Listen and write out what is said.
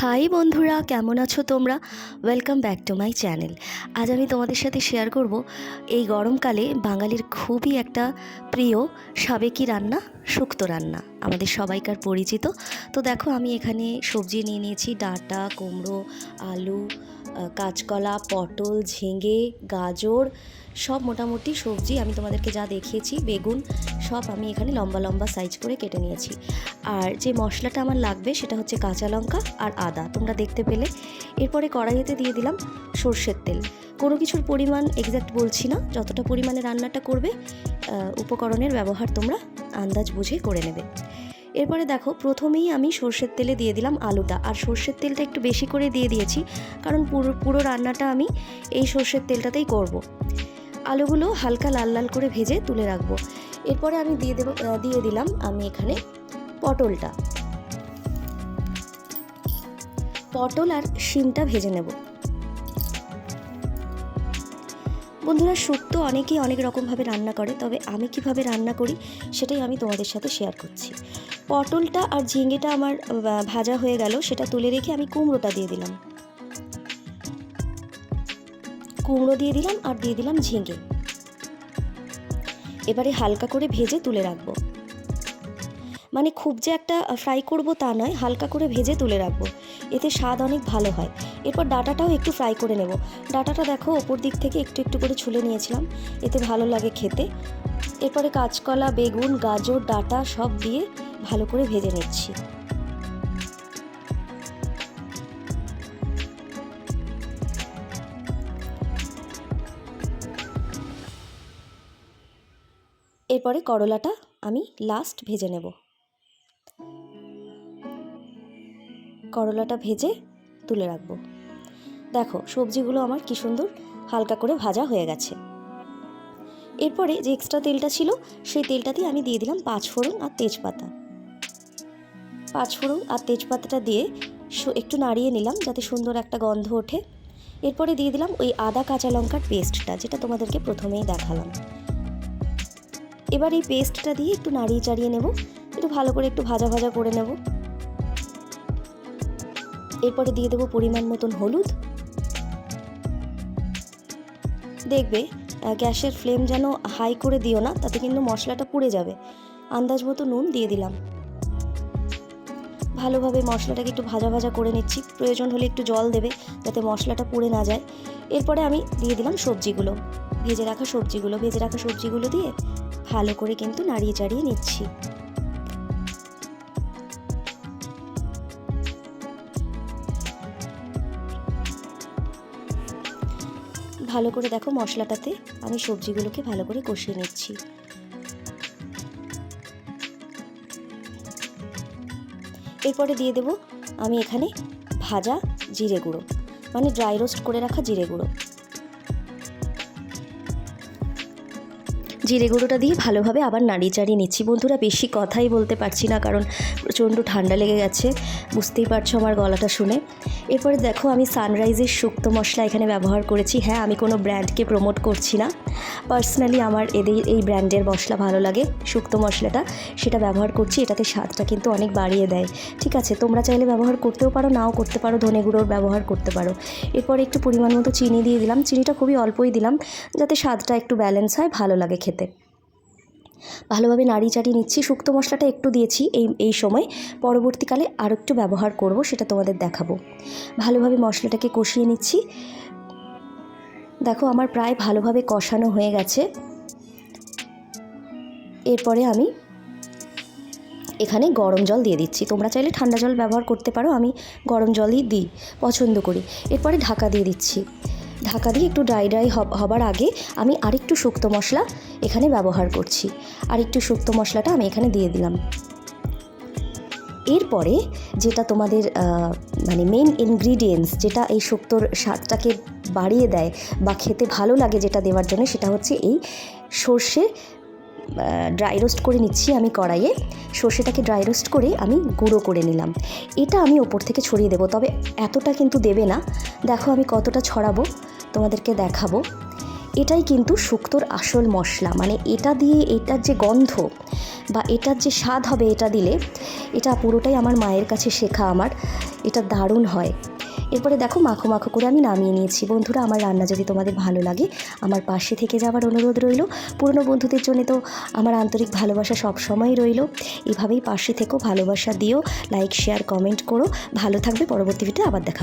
High বন্ধুরা, কেমন আছো তোমরা? Welcome back to my channel আজ আমি তোমাদের সাথে শেয়ার করব এই গরমকালে বাঙালির খুবই একটা প্রিয় সাবেকি রান্না, শুক্ত রান্না। আমাদের সবাইকার পরিচিত। তো দেখো, আমি এখানে সবজি নিয়ে নিয়েছি, ডাটা, কুমড়ো, আলু কাঁচকলা, পটল, ঝিঙে, গাজর, সব মোটামুটি সবজি আমি তোমাদেরকে যা দেখিয়েছি, বেগুন, সব আমি এখানে লম্বা লম্বা সাইজ করে কেটে নিয়েছি। আর যে মশলাটা আমার লাগবে সেটা হচ্ছে কাঁচা লঙ্কা আর আদা। তোমরা দেখতে পেলে। এরপরে কড়াইতে দিয়ে দিলাম সর্ষের তেল। কোনো কিছুর পরিমাণ এক্স্যাক্ট বলছি না। যতটা পরিমাণে রান্নাটা করবে উপকরণের ব্যবহার তোমরা আন্দাজ বুঝে করে নেবে। এরপরে দেখো, প্রথমেই আমি সর্ষের তেলে দিয়ে দিলাম আলুটা। আর সর্ষের তেলটা একটু বেশি করে দিয়ে দিয়েছি, কারণ পুরো পুরো রান্নাটা আমি এই সর্ষের তেলটাতেই করব। আলুগুলো হালকা লাল লাল করে ভেজে তুলে রাখব। এরপরে আমি দিয়ে দেবো দিয়ে দিলাম আমি এখানে পটলটা। পটল আর শিমটা ভেজে নেব। বন্ধুরা শুক্তো অনেকেই অনেক রকমভাবে রান্না করে, তবে আমি কীভাবে রান্না করি সেটাই আমি তোমাদের সাথে শেয়ার করছি। পটলটা আর ঝিঙেটা আমার ভাজা হয়ে গেল, সেটা তুলে রেখে আমি কুমড়োটা দিয়ে দিলাম। কুমড়ো দিয়ে দিলাম আর দিয়ে দিলাম ঝিঙে। এবারে হালকা করে ভেজে তুলে রাখব। মানে খুব যে একটা ফ্রাই করব তা নয়, হালকা করে ভেজে তুলে রাখব। এতে স্বাদ অনেক ভালো হয়। এরপর ডাটাটাও একটু ফ্রাই করে নেব। ডাটাটা দেখো, ওপর দিক থেকে একটু একটু করে ছুলে নিয়েছিলাম। এতে ভালো লাগে খেতে। এরপরে কাঁচকলা, বেগুন, গাজর, ডাটা সব দিয়ে ভালো করে ভেজে নিচ্ছি। এরপরে করলাটা আমি লাস্ট ভেজে নেব। করলাটা ভেজে তুলে রাখব। দেখো, সবজিগুলো আমার কি সুন্দর হালকা করে ভাজা হয়ে গেছে। এরপরে যে এক্সট্রা তেলটা ছিল, সেই তেলটাতেই আমি দিয়ে দিলাম পাঁচ ফোড়ন আর তেজপাতা। পাঁচ ফোড়ন আর তেজপাতাটা দিয়ে একটু নাড়িয়ে নিলাম যাতে সুন্দর একটা গন্ধ ওঠে। এরপরে দিয়ে দিলাম ওই আদা কাঁচা লঙ্কার পেস্টটা যেটা তোমাদেরকে প্রথমেই দেখালাম। এবার এই পেস্টটা দিয়ে একটু নাড়িয়ে চাড়িয়ে নেব। একটু ভালো করে একটু ভাজা ভাজা করে নেব। এরপরে দিয়ে দেবো পরিমাণ মতন হলুদ। দেখবে গ্যাসের ফ্লেম যেন হাই করে দিও না, তাতে কিন্তু মশলাটা পুড়ে যাবে। আন্দাজ মতো নুন দিয়ে দিলাম। ভালোভাবে মশলাটাকে একটু ভাজা ভাজা করে নিচ্ছি। প্রয়োজন হলে একটু জল দেবে, যাতে মশলাটা পুড়ে না যায়। এরপরে আমি দিয়ে দিলাম সবজিগুলো। ভেজে রাখা সবজিগুলো, ভেজে রাখা সবজিগুলো দিয়ে ভালো করে কিন্তু নাড়িয়ে চাড়িয়ে নিচ্ছি। ভালো করে দেখো মশলাটাতে। আমি সবজিগুলোকে ভালো করে কষিয়ে নিচ্ছি। এরপরে দিয়ে দেব আমি এখানে ভাজা জিরে গুঁড়ো মানে ড্রাই রোস্ট করে রাখা জিরে গুঁড়ো। জিরে গুঁড়োটা দিয়ে ভালোভাবে আবার নাড়িয়ে চাড়িয়ে নিচ্ছি। বন্ধুরা, বেশি কথাই বলতে পারছি না, কারণ প্রচণ্ড ঠান্ডা লেগে গেছে। বুঝতেই পারছ আমার গলাটা শুনে। এরপরে দেখো, আমি সানরাইজের শুক্তো মশলা এখানে ব্যবহার করেছি। হ্যাঁ আমি কোনো ব্র্যান্ডকে প্রমোট করছি না। পার্সোনালি আমার এদের এই ব্র্যান্ডের মশলা ভালো লাগে, শুক্তো মশলাটা। সেটা ব্যবহার করছি, এটাতে স্বাদটা কিন্তু অনেক বাড়িয়ে দেয়। ঠিক আছে, তোমরা চাইলে ব্যবহার করতেও পারো, নাও করতে পারো, ধনে গুঁড়োর ব্যবহার করতে পারো। এরপর একটু পরিমাণ মতো চিনি দিয়ে দিলাম। চিনিটা খুবই অল্পই দিলাম, যাতে স্বাদটা একটু ব্যালেন্স হয়, ভালো লাগে খেতে। ভালোভাবে নাড়ি চাড়িয়ে নিচ্ছি, শুক্তো মশলাটা একটু দিয়েছি এই এই সময়। পরবর্তীকালে আর একটু ব্যবহার করব, সেটা তোমাদের দেখাবো। ভালোভাবে মশলাটাকে কষিয়ে নিচ্ছি। দেখো আমার প্রায় ভালোভাবে কষানো হয়ে গেছে। এরপরে আমি এখানে গরম জল দিয়ে দিচ্ছি। তোমরা চাইলে ঠান্ডা জল ব্যবহার করতে পারো, আমি গরম জলই দিই, পছন্দ করি। এরপরে ঢাকা দিয়ে দিচ্ছি। ঢাকা দিয়ে একটু ড্রাই ড্রাই হব- হবার আগে আমি আরেকটু শুক্তো মশলা এখানে ব্যবহার করছি। আরেকটু শুক্তো মশলাটা আমি এখানে দিয়ে দিলাম। এরপরে যেটা তোমাদের মানে মেন ইনগ্রিডিয়েন্টস যেটা এই শুক্তোর স্বাদটাকে বাড়িয়ে দেয় বা খেতে ভালো লাগে যেটা দেওয়ার জন্য, সেটা হচ্ছে এই সর্ষে ড্রাই রোস্ট করে নিচ্ছি আমি কড়াইয়ে। সর্ষেটাকে ড্রাই রোস্ট করে আমি গুঁড়ো করে নিলাম। এটা আমি ওপর থেকে ছড়িয়ে দেবো, তবে এতটা কিন্তু দেবে না। দেখো আমি কতটা ছড়াবো। তোমাদেরকে দেখাবো। এটাই কিন্তু শুক্তোর আসল মশলা। মানে এটা দিয়ে এটার যে গন্ধ বা এটার যে স্বাদ হবে এটা দিলে, এটা পুরোটাই আমার মায়ের কাছে শেখা আমার। এটা দারুণ হয়। এরপরে দেখো মাখো মাখো করে আমি নামিয়ে নিয়েছি। বন্ধুরা, আমার রান্না যদি তোমাদের ভালো লাগে, আমার পাশে থেকে যাওয়ার অনুরোধ রইল। পুরনো বন্ধুদের জন্য তো আমার আন্তরিক ভালোবাসা সব সময় রইল। এভাবেই পাশে থেকেও ভালোবাসা দিও লাইক শেয়ার কমেন্ট করো। ভালো থাকবে, পরবর্তী ভিডিও আবার দেখা।